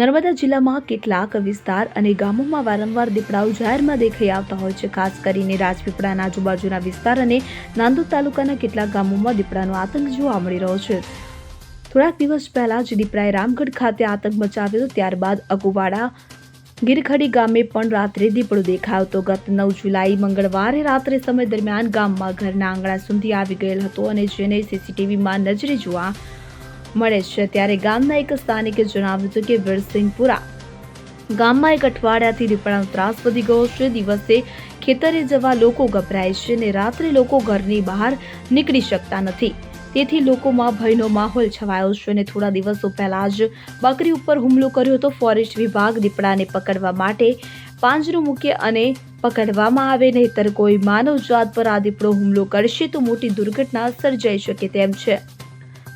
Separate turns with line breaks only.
નર્મદા જિલ્લામાં કેટલાક વિસ્તાર અને ગામોમાં વારંવાર દીપડાઓ જાહેરમાં દેખાઈ આવતા હોય છે. ખાસ કરીને રાજપીપળાના આજુબાજુના વિસ્તાર અને નાંદોદ તાલુકાના કેટલાક ગામોમાં દીપડાનો આતંક જોવા મળી રહ્યો છે. થોડાક દિવસ પહેલા જ દીપડાએ રામગઢ ખાતે આતંક મચાવ્યો ત્યારબાદ અગુવાડા ગીરખડી ગામે પણ રાત્રે દીપડો દેખાયો હતો. ગત નવ જુલાઈ મંગળવારે રાત્રે સમય દરમિયાન ગામમાં ઘરના આંગણા સુધી આવી ગયેલ હતો અને જેને સીસીટીવીમાં નજરે જોવા મળે છે ત્યારે ગામના એક સ્થાનિકે જણાવ્યું હતું કે વીરસિંહપુરા ગામમાં એક અઠવાડિયાથી દીપડાનો ત્રાસ વધી ગયો છે. દિવસે ખેતરે જવા લોકો ગભરાય છે અને રાત્રે લોકો ઘરની બહાર નીકળી શકતા નથી. તેથી લોકોમાં ભયનો માહોલ છવાયો છે અને થોડા દિવસો પહેલા જ બકરી ઉપર હુમલો કર્યો હતો ફોરેસ્ટ વિભાગ દીપડાને પકડવા માટે પાંજરું મૂકે અને પકડવામાં આવે. નહીતર કોઈ માનવજાત પર આ દીપડો હુમલો કરશે તો મોટી દુર્ઘટના સર્જાઈ શકે તેમ છે.